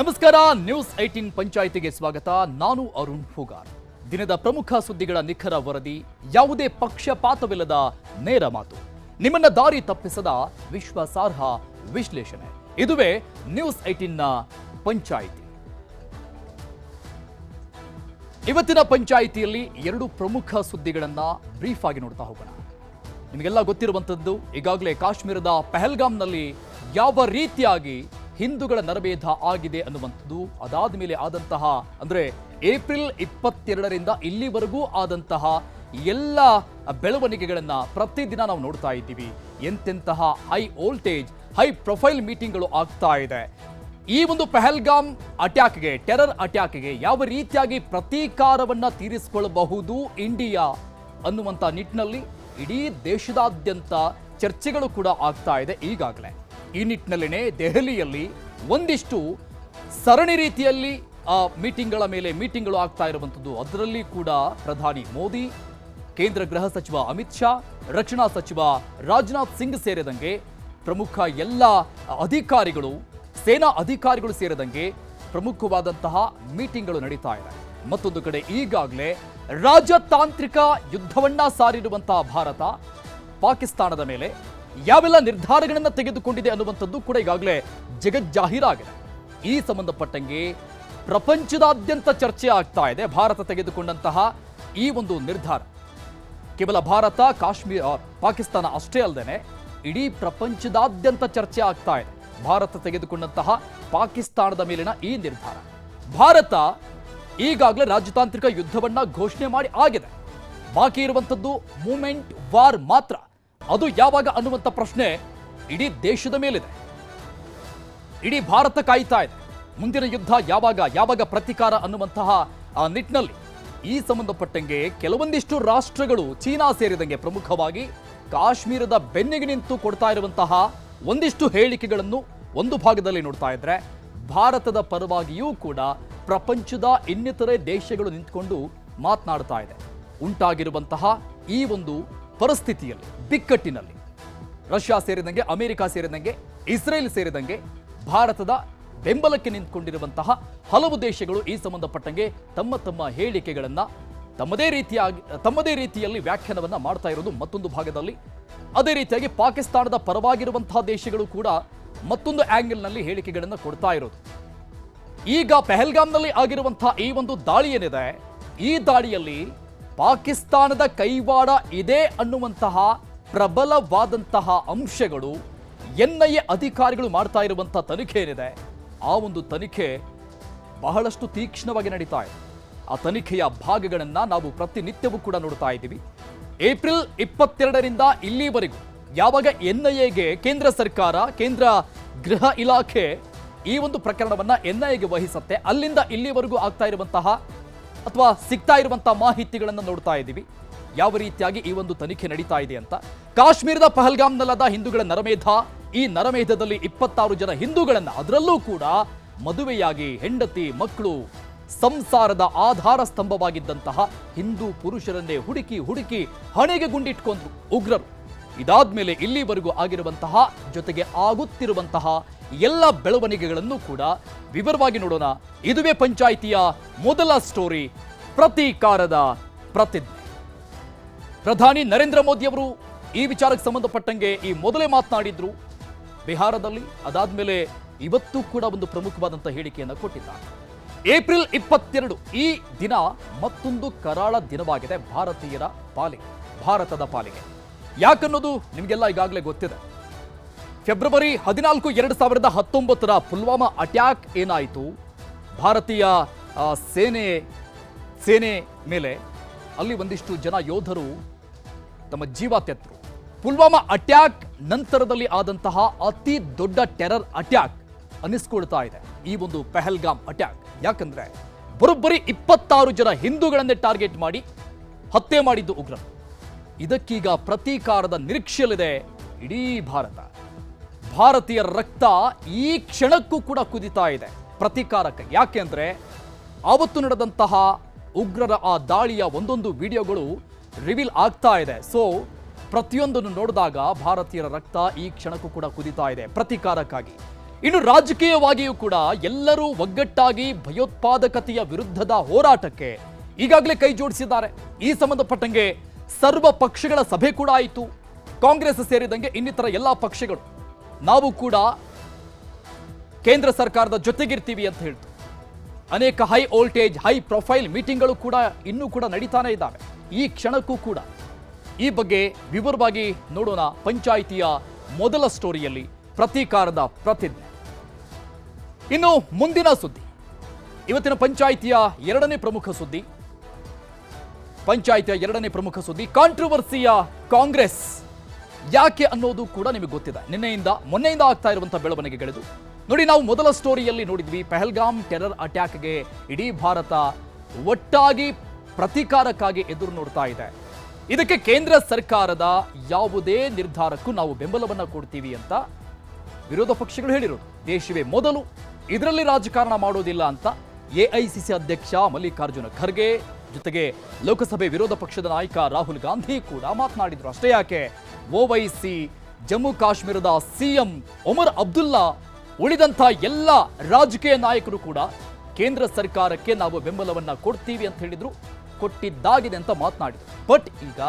ನಮಸ್ಕಾರ, news eighteen ಪಂಚಾಯಿತಿಗೆ ಸ್ವಾಗತ. ನಾನು ಅರುಣ್ ಫುಗಾರ್ ದಿನದ ಪ್ರಮುಖ ಸುದ್ದಿಗಳ ನಿಖರ ವರದಿ, ಯಾವುದೇ ಪಕ್ಷಪಾತವಿಲ್ಲದ ನೇರ ಮಾತು. ನಿಮ್ಮನ್ನ ದಾರಿ ತಪ್ಪಿಸದ ವಿಶ್ವಾಸಾರ್ಹ ವಿಶ್ಲೇಷಣೆ. ಇದುವೇ ನ್ಯೂಸ್ ಏಟೀನ್ನ ಪಂಚಾಯಿತಿ. ಇವತ್ತಿನ ಪಂಚಾಯಿತಿಯಲ್ಲಿ ಎರಡು ಪ್ರಮುಖ ಸುದ್ದಿಗಳನ್ನ ಬ್ರೀಫ್ ಆಗಿ ನೋಡ್ತಾ ಹೋಗೋಣ. ನಿಮಗೆಲ್ಲ ಗೊತ್ತಿರುವಂಥದ್ದು ಈಗಾಗಲೇ ಕಾಶ್ಮೀರದ ಪೆಹಲ್ಗಾಮ್ನಲ್ಲಿ ಯಾವ ರೀತಿಯಾಗಿ ಹಿಂದೂಗಳ ನರಭೇದ ಆಗಿದೆ ಅನ್ನುವಂಥದ್ದು, ಅದಾದ ಮೇಲೆ ಆದಂತಹ, ಅಂದ್ರೆ ಏಪ್ರಿಲ್ ಇಪ್ಪತ್ತೆರಡರಿಂದ ಇಲ್ಲಿವರೆಗೂ ಆದಂತಹ ಎಲ್ಲ ಬೆಳವಣಿಗೆಗಳನ್ನು ಪ್ರತಿದಿನ ನಾವು ನೋಡ್ತಾ ಇದ್ದೀವಿ. ಎಂತೆಂತಹ ಹೈ ವೋಲ್ಟೇಜ್, ಹೈ ಪ್ರೊಫೈಲ್ ಮೀಟಿಂಗ್ಗಳು ಆಗ್ತಾ ಇದೆ. ಈ ಒಂದು ಪೆಹಲ್ಗಾಮ್ ಅಟ್ಯಾಕ್ಗೆ, ಟೆರರ್ ಅಟ್ಯಾಕ್ಗೆ ಯಾವ ರೀತಿಯಾಗಿ ಪ್ರತೀಕಾರವನ್ನು ತೀರಿಸಿಕೊಳ್ಳಬಹುದು ಇಂಡಿಯಾ ಅನ್ನುವಂಥ ನಿಟ್ಟಿನಲ್ಲಿ ಇಡೀ ದೇಶದಾದ್ಯಂತ ಚರ್ಚೆಗಳು ಕೂಡ ಆಗ್ತಾ ಇದೆ ಈಗಾಗಲೇ. ಈ ನಿಟ್ಟಿನಲ್ಲಿನೇ ದೆಹಲಿಯಲ್ಲಿ ಒಂದಿಷ್ಟು ಸರಣಿ ರೀತಿಯಲ್ಲಿ ಆ ಮೀಟಿಂಗ್ಗಳ ಮೇಲೆ ಮೀಟಿಂಗ್ಗಳು ಆಗ್ತಾ ಇರುವಂಥದ್ದು. ಅದರಲ್ಲಿ ಕೂಡ ಪ್ರಧಾನಿ ಮೋದಿ, ಕೇಂದ್ರ ಗೃಹ ಸಚಿವ ಅಮಿತ್ ಶಾ, ರಕ್ಷಣಾ ಸಚಿವ ರಾಜನಾಥ್ ಸಿಂಗ್ ಸೇರಿದಂಗೆ ಪ್ರಮುಖ ಎಲ್ಲ ಅಧಿಕಾರಿಗಳು, ಸೇನಾ ಅಧಿಕಾರಿಗಳು ಸೇರಿದಂಗೆ ಪ್ರಮುಖವಾದಂತಹ ಮೀಟಿಂಗ್ಗಳು ನಡೀತಾ ಇದೆ. ಮತ್ತೊಂದು ಕಡೆ ಈಗಾಗಲೇ ರಾಜತಾಂತ್ರಿಕ ಯುದ್ಧವನ್ನ ಸಾರಿರುವಂತಹ ಭಾರತ ಪಾಕಿಸ್ತಾನದ ಮೇಲೆ ಯಾವೆಲ್ಲ ನಿರ್ಧಾರಗಳನ್ನು ತೆಗೆದುಕೊಂಡಿದೆ ಅನ್ನುವಂಥದ್ದು ಕೂಡ ಈಗಾಗಲೇ ಜಗಜ್ಜಾಹೀರಾಗಿದೆ ಈ ಸಂಬಂಧಪಟ್ಟಂಗೆ ಪ್ರಪಂಚದಾದ್ಯಂತ ಚರ್ಚೆ ಆಗ್ತಾ ಇದೆ. ಭಾರತ ತೆಗೆದುಕೊಂಡಂತಹ ಈ ಒಂದು ನಿರ್ಧಾರ. ಕೇವಲ ಭಾರತ, ಕಾಶ್ಮೀರ ಪಾಕಿಸ್ತಾನ ಅಷ್ಟೇ ಅಲ್ಲದೆ ಇಡೀ ಪ್ರಪಂಚದಾದ್ಯಂತ ಚರ್ಚೆ ಆಗ್ತಾ ಇದೆ. ಭಾರತ ತೆಗೆದುಕೊಂಡಂತಹ ಪಾಕಿಸ್ತಾನದ ಮೇಲಿನ ಈ ನಿರ್ಧಾರ. ಭಾರತ ಈಗಾಗಲೇ ರಾಜತಾಂತ್ರಿಕ ಯುದ್ಧವನ್ನ ಘೋಷಣೆ ಮಾಡಿ ಆಗಿದೆ. ಬಾಕಿ ಇರುವಂಥದ್ದು ಮೂಮೆಂಟ್ ವಾರ್ ಮಾತ್ರ. ಅದು ಯಾವಾಗ ಅನ್ನುವಂಥ ಪ್ರಶ್ನೆ ಇಡೀ ದೇಶದ ಮೇಲಿದೆ. ಇಡೀ ಭಾರತ ಕಾಯ್ತಾ ಇದೆ. ಮುಂದಿನ ಯುದ್ಧ ಯಾವಾಗ ಯಾವಾಗ ಪ್ರತಿಕಾರ ಅನ್ನುವಂತಹ ಆ ನಿಟ್ಟಿನಲ್ಲಿ ಈ ಸಂಬಂಧಪಟ್ಟಂಗೆ ಕೆಲವೊಂದಿಷ್ಟು ರಾಷ್ಟ್ರಗಳು ಚೀನಾ ಸೇರಿದಂಗೆ ಪ್ರಮುಖವಾಗಿ ಕಾಶ್ಮೀರದ ಬೆನ್ನಿಗೆ ನಿಂತು ಕೊಡ್ತಾ ಇರುವಂತಹ ಒಂದಿಷ್ಟು ಹೇಳಿಕೆಗಳನ್ನು ಒಂದು ಭಾಗದಲ್ಲಿ ನೋಡ್ತಾ ಇದ್ರೆ ಭಾರತದ ಪರವಾಗಿಯೂ ಕೂಡ ಪ್ರಪಂಚದ ಇನ್ನಿತರೆ ದೇಶಗಳು ನಿಂತ್ಕೊಂಡು ಮಾತನಾಡ್ತಾ ಇದೆ. ಉಂಟಾಗಿರುವಂತಹ ಈ ಒಂದು ಪರಿಸ್ಥಿತಿಯಲ್ಲಿ ಬಿಕ್ಕಟ್ಟಿನಲ್ಲಿ ರಷ್ಯಾ ಸೇರಿದಂಗೆ, ಅಮೆರಿಕ ಸೇರಿದಂಗೆ, ಇಸ್ರೇಲ್ ಸೇರಿದಂಗೆ ಭಾರತದ ಬೆಂಬಲಕ್ಕೆ ನಿಂತ್ಕೊಂಡಿರುವಂತಹ ಹಲವು ದೇಶಗಳು ಈ ಸಂಬಂಧಪಟ್ಟಂಗೆ ತಮ್ಮ ತಮ್ಮ ಹೇಳಿಕೆಗಳನ್ನ ತಮ್ಮದೇ ರೀತಿಯಾಗಿ, ತಮ್ಮದೇ ರೀತಿಯಲ್ಲಿ ವ್ಯಾಖ್ಯಾನವನ್ನ ಮಾಡ್ತಾ ಇರೋದು ಮತ್ತೊಂದು ಭಾಗದಲ್ಲಿ. ಅದೇ ರೀತಿಯಾಗಿ ಪಾಕಿಸ್ತಾನದ ಪರವಾಗಿರುವಂತಹ ದೇಶಗಳು ಕೂಡ ಮತ್ತೊಂದು ಆಂಗಲ್ನಲ್ಲಿ ಹೇಳಿಕೆಗಳನ್ನು ಕೊಡ್ತಾ ಇರೋದು. ಈಗ ಪೆಹಲ್ಗಾಮ್ನಲ್ಲಿ ಆಗಿರುವಂತಹ ಈ ಒಂದು ದಾಳಿ ಏನಿದೆ, ಈ ದಾಳಿಯಲ್ಲಿ ಪಾಕಿಸ್ತಾನದ ಕೈವಾಡ ಇದೆ ಅನ್ನುವಂತಹ ಪ್ರಬಲವಾದಂತಹ ಅಂಶಗಳು ಎನ್ ಐ ಎ ಅಧಿಕಾರಿಗಳು ಮಾಡ್ತಾ ಇರುವಂಥ ತನಿಖೆ ಏನಿದೆ, ಆ ಒಂದು ತನಿಖೆ ಬಹಳಷ್ಟು ತೀಕ್ಷ್ಣವಾಗಿ ನಡೀತಾ ಇದೆ. ಆ ತನಿಖೆಯ ಭಾಗಗಳನ್ನು ನಾವು ಪ್ರತಿನಿತ್ಯವೂ ಕೂಡ ನೋಡ್ತಾ ಇದ್ದೀವಿ. ಏಪ್ರಿಲ್ ಇಪ್ಪತ್ತೆರಡರಿಂದ ಇಲ್ಲಿವರೆಗೂ ಯಾವಾಗ ಎನ್ ಐ ಎಗೆ ಕೇಂದ್ರ ಸರ್ಕಾರ, ಕೇಂದ್ರ ಗೃಹ ಇಲಾಖೆ ಈ ಒಂದು ಪ್ರಕರಣವನ್ನ ಎನ್ಐಎಗೆ ವಹಿಸುತ್ತೆ, ಅಲ್ಲಿಂದ ಇಲ್ಲಿವರೆಗೂ ಆಗ್ತಾ ಇರುವಂತಹ ಅಥವಾ ಸಿಗ್ತಾ ಇರುವಂತಹ ಮಾಹಿತಿಗಳನ್ನು ನೋಡ್ತಾ ಇದ್ದೀವಿ. ಯಾವ ರೀತಿಯಾಗಿ ಈ ಒಂದು ತನಿಖೆ ನಡೀತಾ ಇದೆ ಅಂತ. ಕಾಶ್ಮೀರದ ಪಹಲ್ಗಾಮ್ನಲ್ಲದ ಹಿಂದೂಗಳ ನರಮೇಧ, ಈ ನರಮೇಧದಲ್ಲಿ ಇಪ್ಪತ್ತಾರು ಜನ ಹಿಂದೂಗಳನ್ನು, ಅದರಲ್ಲೂ ಕೂಡ ಮದುವೆಯಾಗಿ ಹೆಂಡತಿ, ಮಕ್ಕಳು ಸಂಸಾರದ ಆಧಾರ ಸ್ತಂಭವಾಗಿದ್ದಂತಹ ಹಿಂದೂ ಪುರುಷರನ್ನೇ ಹುಡುಕಿ ಹುಡುಕಿ ಹಣೆಗೆ ಗುಂಡಿಟ್ಕೊಂಡ್ರು ಉಗ್ರರು. ಇದಾದ್ಮೇಲೆ ಇಲ್ಲಿವರೆಗೂ ಆಗಿರುವಂತಹ, ಜೊತೆಗೆ ಆಗುತ್ತಿರುವಂತಹ ಎಲ್ಲ ಬೆಳವಣಿಗೆಗಳನ್ನು ಕೂಡ ವಿವರವಾಗಿ ನೋಡೋಣ. ಇದುವೇ ಪಂಚಾಯಿತಿಯ ಮೊದಲ ಸ್ಟೋರಿ, ಪ್ರತೀಕಾರದ ಪ್ರತಿಜ್ಞೆ ಪ್ರಧಾನಿ ನರೇಂದ್ರ ಮೋದಿ ಅವರು ಈ ವಿಚಾರಕ್ಕೆ ಸಂಬಂಧಪಟ್ಟಂಗೆ ಈ ಮೊದಲೇ ಮಾತನಾಡಿದ್ರು. ಬಿಹಾರದಲ್ಲಿ ಅದಾದ್ಮೇಲೆ ಇವತ್ತು ಕೂಡ ಒಂದು ಪ್ರಮುಖವಾದಂತಹ ಹೇಳಿಕೆಯನ್ನು ಕೊಟ್ಟಿದ್ದಾರೆ. ಏಪ್ರಿಲ್ ಇಪ್ಪತ್ತೆರಡು ಈ ದಿನ ಮತ್ತೊಂದು ಕರಾಳ ದಿನವಾಗಿದೆ ಭಾರತೀಯರ ಪಾಲಿಗೆ ಭಾರತದ ಪಾಲಿಗೆ. ಯಾಕನ್ನೋದು ನಿಮಗೆಲ್ಲ ಈಗಾಗಲೇ ಗೊತ್ತಿದೆ. ಫೆಬ್ರವರಿ ಹದಿನಾಲ್ಕು ಎರಡು ಸಾವಿರದ ಹತ್ತೊಂಬತ್ತರ ಪುಲ್ವಾಮಾ ಅಟ್ಯಾಕ್ ಏನಾಯಿತು? ಭಾರತೀಯ ಸೇನೆ ಸೇನೆ ಮೇಲೆ ಅಲ್ಲಿ ಒಂದಿಷ್ಟು ಜನ ಯೋಧರು ತಮ್ಮ ಜೀವ ತೆತ್ತರು ಪುಲ್ವಾಮಾ ಅಟ್ಯಾಕ್ ನಂತರದಲ್ಲಿ ಆದಂತಹ ಅತಿ ದೊಡ್ಡ ಟೆರರ್ ಅಟ್ಯಾಕ್ ಅನಿಸ್ಕೊಳ್ತಾ ಇದೆ. ಈ ಒಂದು ಪೆಹಲ್ಗಾಮ್ ಅಟ್ಯಾಕ್. ಯಾಕಂದ್ರೆ ಬರೋಬ್ಬರಿ ಇಪ್ಪತ್ತಾರು ಜನ ಹಿಂದೂಗಳನ್ನೇ ಟಾರ್ಗೆಟ್ ಮಾಡಿ ಹತ್ಯೆ ಮಾಡಿದ್ದು ಉಗ್ರರು. ಇದಕ್ಕೀಗ ಪ್ರತೀಕಾರದ ನಿರೀಕ್ಷೆಯಲ್ಲಿದೆ ಇಡೀ ಭಾರತ. ಭಾರತೀಯರ ರಕ್ತ ಈ ಕ್ಷಣಕ್ಕೂ ಕೂಡ ಕುದಿತಾ ಇದೆ. ಪ್ರತೀಕಾರಕ್ಕೆ. ಯಾಕೆ ಅಂದರೆ ಆವತ್ತು ನಡೆದಂತಹ ಉಗ್ರರ ಆ ದಾಳಿಯ ಒಂದೊಂದು ವಿಡಿಯೋಗಳು ರಿವೀಲ್ ಆಗ್ತಾ ಇದೆ. ಸೊ ಪ್ರತಿಯೊಂದನ್ನು ನೋಡಿದಾಗ ಭಾರತೀಯರ ರಕ್ತ ಈ ಕ್ಷಣಕ್ಕೂ ಕೂಡ ಕುದಿತಾ ಇದೆ ಪ್ರತಿಕಾರಕ್ಕಾಗಿ. ಇನ್ನು ರಾಜಕೀಯವಾಗಿಯೂ ಕೂಡ ಎಲ್ಲರೂ ಒಗ್ಗಟ್ಟಾಗಿ ಭಯೋತ್ಪಾದಕತೆಯ ವಿರುದ್ಧದ ಹೋರಾಟಕ್ಕೆ ಈಗಾಗಲೇ ಕೈ ಜೋಡಿಸಿದ್ದಾರೆ. ಈ ಸಂಬಂಧಪಟ್ಟಂಗೆ ಸರ್ವ ಪಕ್ಷಗಳ ಸಭೆ ಕೂಡ ಆಯಿತು. ಕಾಂಗ್ರೆಸ್ ಸೇರಿದಂಗೆ ಇನ್ನಿತರ ಎಲ್ಲ ಪಕ್ಷಗಳು. ನಾವು ಕೂಡ ಕೇಂದ್ರ ಸರ್ಕಾರದ ಜೊತೆಗಿರ್ತೀವಿ ಅಂತ ಹೇಳ್ತು. ಅನೇಕ ಹೈ ವೋಲ್ಟೇಜ್, ಹೈ ಪ್ರೊಫೈಲ್ ಮೀಟಿಂಗ್ಗಳು ಕೂಡ ಇನ್ನೂ ಕೂಡ ನಡೀತಾನೆ ಇದ್ದಾವೆ. ಈ ಕ್ಷಣಕ್ಕೂ ಕೂಡ. ಈ ಬಗ್ಗೆ ವಿವರವಾಗಿ ನೋಡೋಣ ಪಂಚಾಯಿತಿಯ ಮೊದಲ ಸ್ಟೋರಿಯಲ್ಲಿ ಪ್ರತೀಕಾರದ ಪ್ರತಿಜ್ಞೆ. ಇನ್ನು ಮುಂದಿನ ಸುದ್ದಿ. ಇವತ್ತಿನ ಪಂಚಾಯಿತಿಯ ಎರಡನೇ ಪ್ರಮುಖ ಸುದ್ದಿ. ಪಂಚಾಯಿತಿಯ ಎರಡನೇ ಪ್ರಮುಖ ಸುದ್ದಿ ಕಾಂಟ್ರವರ್ಸಿಯ ಕಾಂಗ್ರೆಸ್. ಯಾಕೆ ಅನ್ನೋದು ಕೂಡ ನಿಮಗೆ ಗೊತ್ತಿದೆ. ನಿನ್ನೆಯಿಂದ, ಮೊನ್ನೆಯಿಂದ ಆಗ್ತಾ ಇರುವಂತಹ ಬೆಳವಣಿಗೆಗಳಿದು. ನೋಡಿ, ನಾವು ಮೊದಲ ಸ್ಟೋರಿಯಲ್ಲಿ ನೋಡಿದ್ವಿ, ಪೆಹಲ್ಗಾಮ್ ಟೆರರ್ ಅಟ್ಯಾಕ್ಗೆ ಇಡೀ ಭಾರತ ಒಟ್ಟಾಗಿ ಪ್ರತೀಕಾರಕ್ಕಾಗಿ ಎದುರು ನೋಡ್ತಾ ಇದೆ. ಇದಕ್ಕೆ ಕೇಂದ್ರ ಸರ್ಕಾರದ ಯಾವುದೇ ನಿರ್ಧಾರಕ್ಕೂ ನಾವು ಬೆಂಬಲವನ್ನು ಕೊಡ್ತೀವಿ ಅಂತ ವಿರೋಧ ಪಕ್ಷಗಳು ಹೇಳಿರೋದು. ದೇಶವೇ ಮೊದಲು, ಇದರಲ್ಲಿ ರಾಜಕಾರಣ ಮಾಡೋದಿಲ್ಲ ಅಂತ ಎಐಸಿಸಿ ಅಧ್ಯಕ್ಷ ಮಲ್ಲಿಕಾರ್ಜುನ ಖರ್ಗೆ ಜೊತೆಗೆ ಲೋಕಸಭೆ ವಿರೋಧ ಪಕ್ಷದ ನಾಯಕ ರಾಹುಲ್ ಗಾಂಧಿ ಕೂಡ ಮಾತನಾಡಿದರು. ಅಷ್ಟೇ ಯಾಕೆ? ಓವೈಸಿ ಜಮ್ಮು ಕಾಶ್ಮೀರದ ಸಿಎಂ ಒಮರ್ ಅಬ್ದುಲ್ಲಾ ಉಳಿದಂಥ ಎಲ್ಲ ರಾಜಕೀಯ ನಾಯಕರು ಕೂಡ ಕೇಂದ್ರ ಸರ್ಕಾರಕ್ಕೆ ನಾವು ಬೆಂಬಲವನ್ನು ಕೊಡ್ತೀವಿ ಅಂತ ಹೇಳಿದ್ರು. ಕೊಟ್ಟಿದ್ದಾಗಿದೆ ಅಂತ ಮಾತನಾಡಿದರು. ಬಟ್ ಈಗ